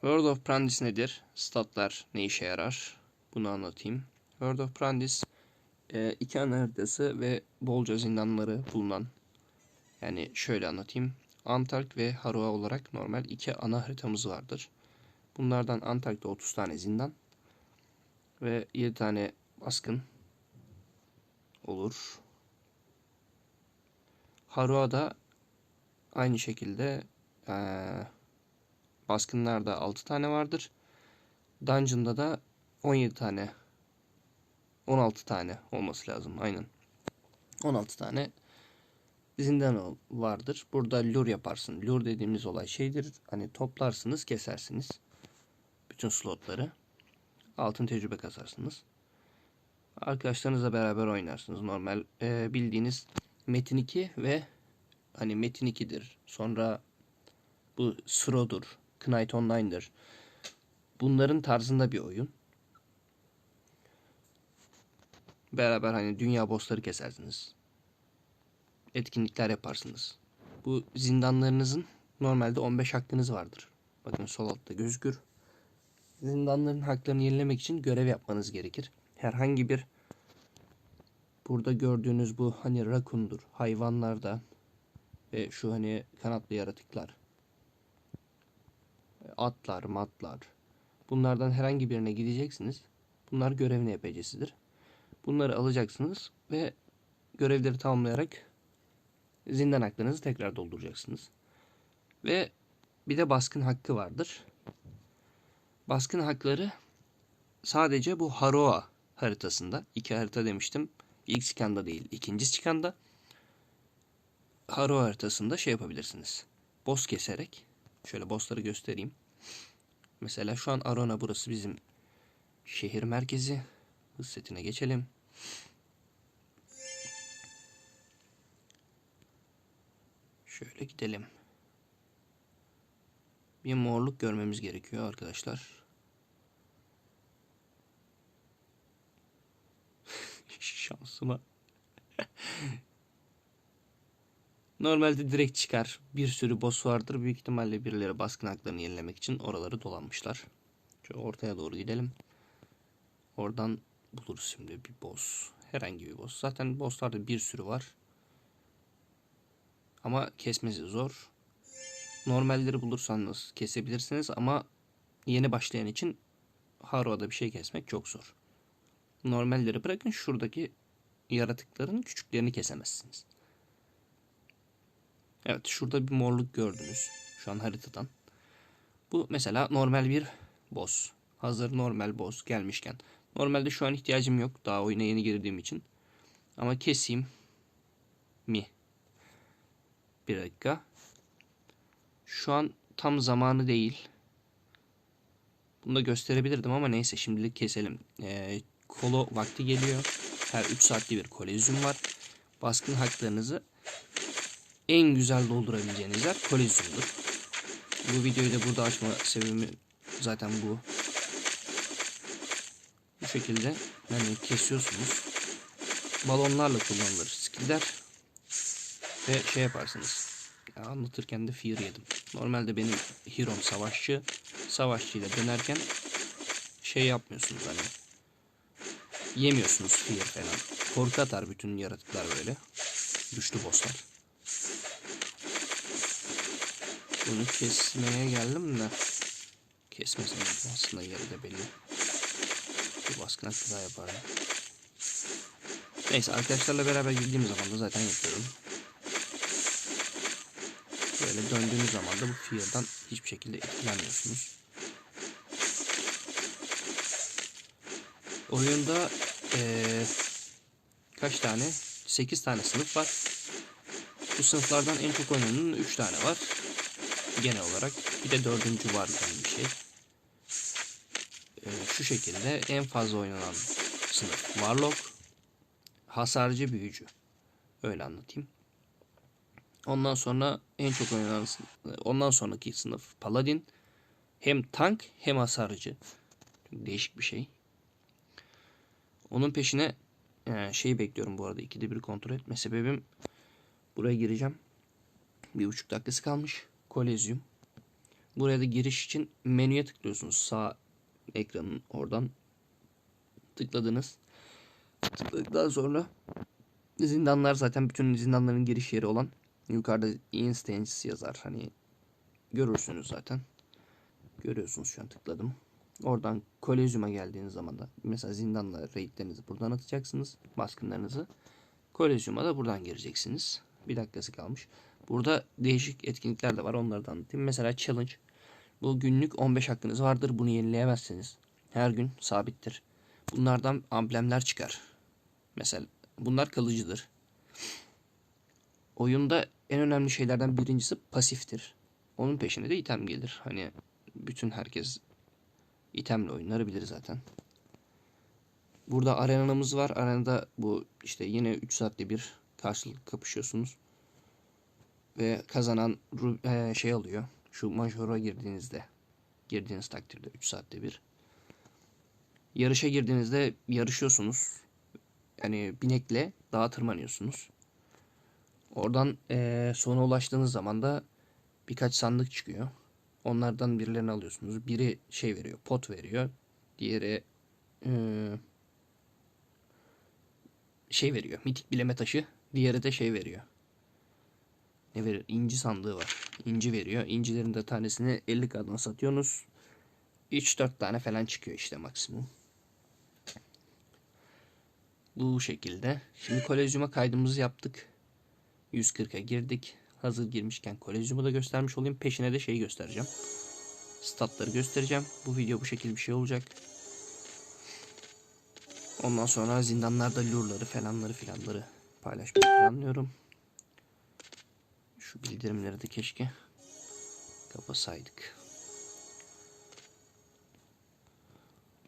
World of Prandis nedir? Statlar ne işe yarar? Bunu anlatayım. World of Prandis e, iki ana haritası ve bolca zindanları bulunan yani şöyle anlatayım. Antarkt ve Harua olarak normal iki ana haritamız vardır. Bunlardan Antarkt'ta 30 tane zindan ve 7 tane baskın olur. Harua'da aynı şekilde eee baskınlarda 6 tane vardır. Dungeon'da da 17 tane 16 tane olması lazım aynen. 16 tane zindan vardır. Burada lure yaparsın. Lure dediğimiz olay şeydir. Hani toplarsınız, kesersiniz. Bütün slotları. Altın tecrübe kasarsınız. Arkadaşlarınızla beraber oynarsınız. Normal e, bildiğiniz Metin 2 ve hani Metin 2'dir. Sonra bu Sro'dur. Knight Online'dır. Bunların tarzında bir oyun. Beraber hani dünya bossları kesersiniz. Etkinlikler yaparsınız. Bu zindanlarınızın normalde 15 hakkınız vardır. Bakın sol altta gözükür. Zindanların haklarını yenilemek için görev yapmanız gerekir. Herhangi bir burada gördüğünüz bu hani rakundur, hayvanlarda ve şu hani kanatlı yaratıklar atlar, matlar. Bunlardan herhangi birine gideceksiniz. Bunlar görevini yapacağızdır. Bunları alacaksınız ve görevleri tamamlayarak zindan haklarınızı tekrar dolduracaksınız. Ve bir de baskın hakkı vardır. Baskın hakları sadece bu Haroa haritasında. iki harita demiştim. İlk skanda değil, ikinci skanda. Haroa haritasında şey yapabilirsiniz. Boss keserek Şöyle bossları göstereyim. Mesela şu an Arona burası bizim şehir merkezi. Hız setine geçelim. Şöyle gidelim. Bir morluk görmemiz gerekiyor arkadaşlar. Şansıma Normalde direkt çıkar. Bir sürü boss vardır. Büyük ihtimalle birileri baskın haklarını yenilemek için oraları dolanmışlar. Şöyle ortaya doğru gidelim. Oradan buluruz şimdi bir boss. Herhangi bir boss. Zaten bosslarda bir sürü var. Ama kesmesi zor. Normalleri bulursanız kesebilirsiniz ama yeni başlayan için Haro'da bir şey kesmek çok zor. Normalleri bırakın şuradaki yaratıkların küçüklerini kesemezsiniz. Evet şurada bir morluk gördünüz. Şu an haritadan. Bu mesela normal bir boss. Hazır normal boss gelmişken. Normalde şu an ihtiyacım yok. Daha oyuna yeni girdiğim için. Ama keseyim. Mi. Bir dakika. Şu an tam zamanı değil. Bunu da gösterebilirdim ama neyse şimdilik keselim. Ee, kolo vakti geliyor. Her 3 saatte bir kolezyum var. Baskın haklarınızı en güzel doldurabileceğiniz yer kolezyumdur. Bu videoyu da burada açma sebebim zaten bu. Bu şekilde yani kesiyorsunuz. Balonlarla kullanılır skiller. Ve şey yaparsınız. Ya anlatırken de fear yedim. Normalde benim hero'm savaşçı. Savaşçıyla dönerken şey yapmıyorsunuz hani. Yemiyorsunuz fear falan. Korku atar bütün yaratıklar böyle. Güçlü bosslar. Bunu kesmeye geldim de kesmesem aslında yeri de belli. Bir baskın daha yaparım. Neyse arkadaşlarla beraber girdiğim zaman da zaten yapıyorum. Böyle döndüğünüz zaman da bu fear'dan hiçbir şekilde etkilenmiyorsunuz. Oyunda ee, kaç tane? 8 tane sınıf var. Bu sınıflardan en çok oynanan 3 tane var genel olarak. Bir de dördüncü var gibi bir şey. Ee, şu şekilde en fazla oynanan sınıf Warlock. Hasarcı büyücü. Öyle anlatayım. Ondan sonra en çok oynanan ondan sonraki sınıf Paladin. Hem tank hem hasarcı. Değişik bir şey. Onun peşine e, şeyi bekliyorum bu arada. ikide bir kontrol etme sebebim buraya gireceğim. Bir buçuk dakikası kalmış. Kolezyum. Buraya da giriş için menüye tıklıyorsunuz. Sağ ekranın oradan tıkladınız. Tıkladıktan sonra zindanlar zaten bütün zindanların giriş yeri olan yukarıda instance yazar. Hani görürsünüz zaten. Görüyorsunuz şu an tıkladım. Oradan kolezyuma geldiğiniz zaman da mesela zindanla raidlerinizi buradan atacaksınız. Baskınlarınızı. Kolezyuma da buradan gireceksiniz. Bir dakikası kalmış. Burada değişik etkinlikler de var. Onları da anlatayım. Mesela challenge. Bu günlük 15 hakkınız vardır. Bunu yenileyemezsiniz. Her gün sabittir. Bunlardan amblemler çıkar. Mesela bunlar kalıcıdır. Oyunda en önemli şeylerden birincisi pasiftir. Onun peşine de item gelir. Hani bütün herkes itemle oyunları bilir zaten. Burada arenamız var. Arenada bu işte yine 3 saatte bir karşılık kapışıyorsunuz. Ve kazanan e, şey alıyor. Şu majora girdiğinizde girdiğiniz takdirde 3 saatte bir. Yarışa girdiğinizde yarışıyorsunuz. Yani binekle dağa tırmanıyorsunuz. Oradan eee sona ulaştığınız zaman da birkaç sandık çıkıyor. Onlardan birilerini alıyorsunuz. Biri şey veriyor, pot veriyor. Diğeri eee, şey veriyor, mitik bileme taşı. Diğeri de şey veriyor. Ne verir? İnci sandığı var. İnci veriyor. İncilerin de tanesini 50 kadına satıyorsunuz. 3-4 tane falan çıkıyor işte maksimum. Bu şekilde. Şimdi kolezyuma kaydımızı yaptık. 140'a girdik. Hazır girmişken kolezyumu da göstermiş olayım. Peşine de şeyi göstereceğim. Statları göstereceğim. Bu video bu şekilde bir şey olacak. Ondan sonra zindanlarda lurları falanları filanları paylaşmayı planlıyorum. Şu bildirimleri de keşke kapasaydık.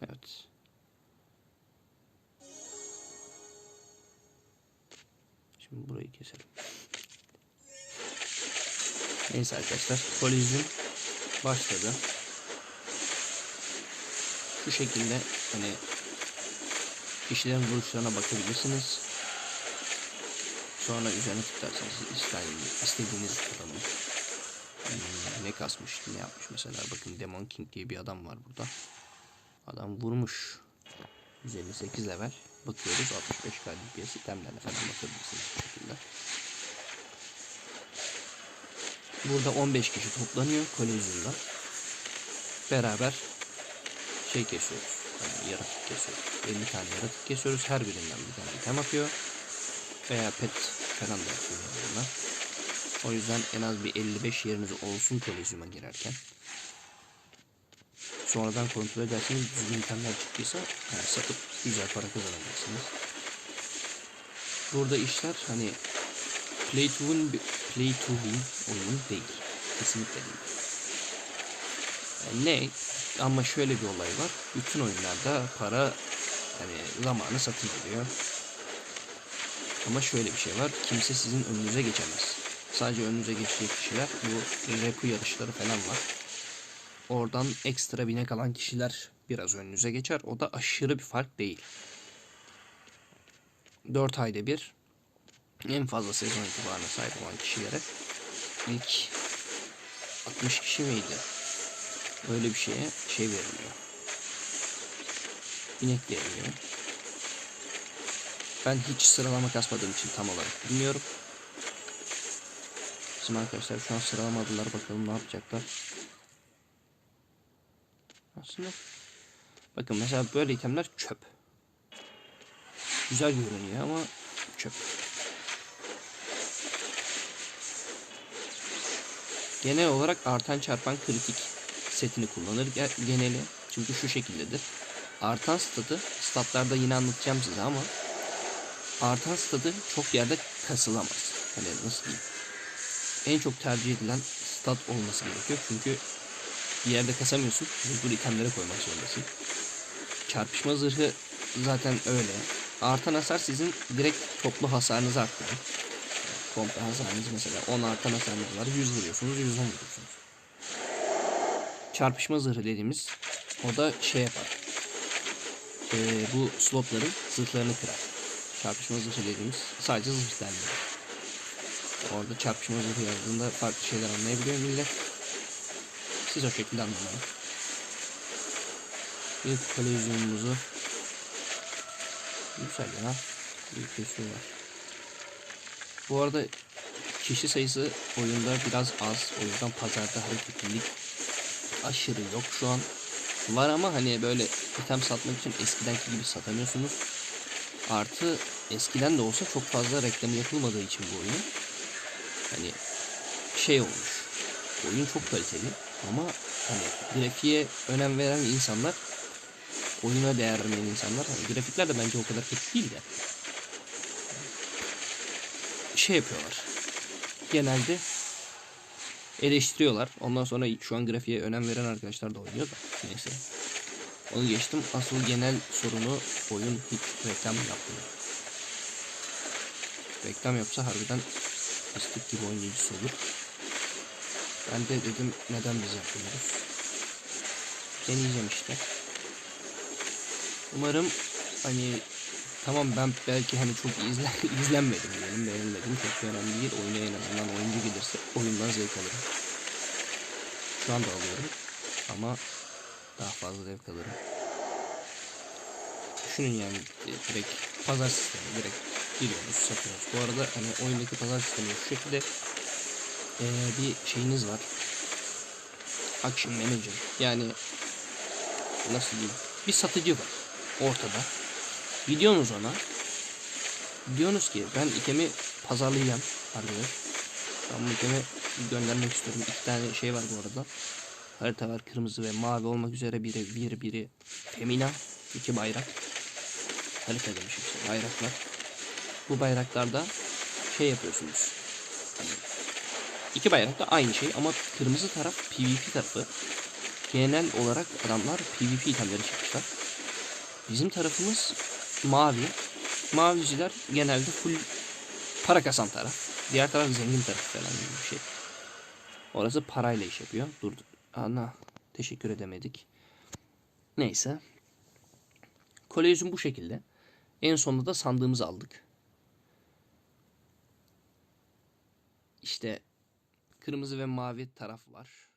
Evet. Şimdi burayı keselim. Neyse arkadaşlar. Kolizyon başladı. Şu şekilde hani kişilerin vuruşlarına bakabilirsiniz. Sonra üzerine tıklarsanız istediğiniz, istediğiniz adamı hmm, ne kasmış ne yapmış mesela bakın Demon King diye bir adam var burada. Adam vurmuş. 158 level. Bakıyoruz 65 KDPS itemlerine falan bakabilirsiniz bu şekilde. Burada 15 kişi toplanıyor kolezyumda. Beraber şey kesiyoruz. Yani yaratık kesiyoruz. 50 tane yaratık kesiyoruz. Her birinden bir tane item atıyor. Veya pet falan da bunlar. O yüzden en az bir 55 yeriniz olsun kolezyuma girerken. Sonradan kontrol ederseniz düzgün itemler çıktıysa yani satıp güzel para kazanabilirsiniz. Burada işler hani play to win, play to win oyun değil. Kesinlikle değil. Yani ne? Ama şöyle bir olay var. Bütün oyunlarda para hani zamanı satın alıyor. Ama şöyle bir şey var. Kimse sizin önünüze geçemez. Sadece önünüze geçecek kişiler bu reku yarışları falan var. Oradan ekstra binek alan kişiler biraz önünüze geçer. O da aşırı bir fark değil. 4 ayda bir en fazla sezon itibarına sahip olan kişilere ilk 60 kişi miydi? Öyle bir şeye şey veriliyor. Binek veriliyor. Ben hiç sıralama kasmadığım için tam olarak bilmiyorum. Bizim arkadaşlar şu an sıralamadılar. Bakalım ne yapacaklar. Aslında bakın mesela böyle itemler çöp. Güzel görünüyor ama çöp. Genel olarak artan çarpan kritik setini kullanır ge- geneli. Çünkü şu şekildedir. Artan statı statlarda yine anlatacağım size ama artan stadı çok yerde kasılamaz. Hani nasıl diyeyim? En çok tercih edilen stat olması gerekiyor. Çünkü bir yerde kasamıyorsun. Mecbur itemlere koymak zorundasın. Çarpışma zırhı zaten öyle. Artan hasar sizin direkt toplu hasarınızı arttırır. Komple hasarınız mesela 10 artan hasarınız var. 100 vuruyorsunuz, 110 vuruyorsunuz. Çarpışma zırhı dediğimiz o da şey yapar. Ee, bu slotların zırhlarını kırar. Çarpışma zırhı dediğimiz sadece zırh denmiyor. Orada çarpışma zırhı yazdığında farklı şeyler anlayabiliyor millet. Siz o şekilde onu. Bir kolezyonumuzu Güzel ya. Bir köşe var. Bu arada kişi sayısı oyunda biraz az. O yüzden pazarda hareketlilik aşırı yok şu an. Var ama hani böyle item satmak için eskidenki gibi satamıyorsunuz. Artı eskiden de olsa çok fazla reklamı yapılmadığı için bu oyunun hani şey olmuş. Oyun çok kaliteli ama hani grafiğe önem veren insanlar oyuna değer vermeyen insanlar hani grafikler de bence o kadar kötü değil de şey yapıyorlar. Genelde eleştiriyorlar. Ondan sonra şu an grafiğe önem veren arkadaşlar da oynuyor da. Neyse. Onu geçtim. Asıl genel sorunu oyun hiç reklam yapmıyor. Reklam yapsa harbiden istik gibi oyuncusu olur. Ben de dedim neden biz yapmıyoruz. Deneyeceğim işte. Umarım hani tamam ben belki hani çok izlen, izlenmedim diyelim beğenmedim çok önemli değil oyuna en azından oyuncu gelirse oyundan zevk alırım. Şu anda alıyorum ama daha fazla zevk alırım. Düşünün yani e, direkt pazar sistemi direkt giriyoruz satıyoruz. Bu arada hani oyundaki pazar sistemi şu şekilde e, bir şeyiniz var. Action Manager yani nasıl diyeyim bir satıcı var ortada. Gidiyorsunuz ona. Diyorsunuz ki ben itemi pazarlayacağım arkadaş. Ben bu itemi göndermek istiyorum. İki tane şey var bu arada. Harita var kırmızı ve mavi olmak üzere biri biri biri Femina. iki bayrak. Harita demişim işte bayraklar. Bu bayraklarda şey yapıyorsunuz. Hani iki bayrak da aynı şey ama kırmızı taraf PvP tarafı. Genel olarak adamlar PvP itemleri çıkmışlar. Bizim tarafımız mavi. Maviciler genelde full para kasan taraf. Diğer taraf zengin taraf falan gibi bir şey. Orası parayla iş yapıyor. Dur. Ana. Teşekkür edemedik. Neyse. Kolezyum bu şekilde. En sonunda da sandığımızı aldık. İşte kırmızı ve mavi taraf var.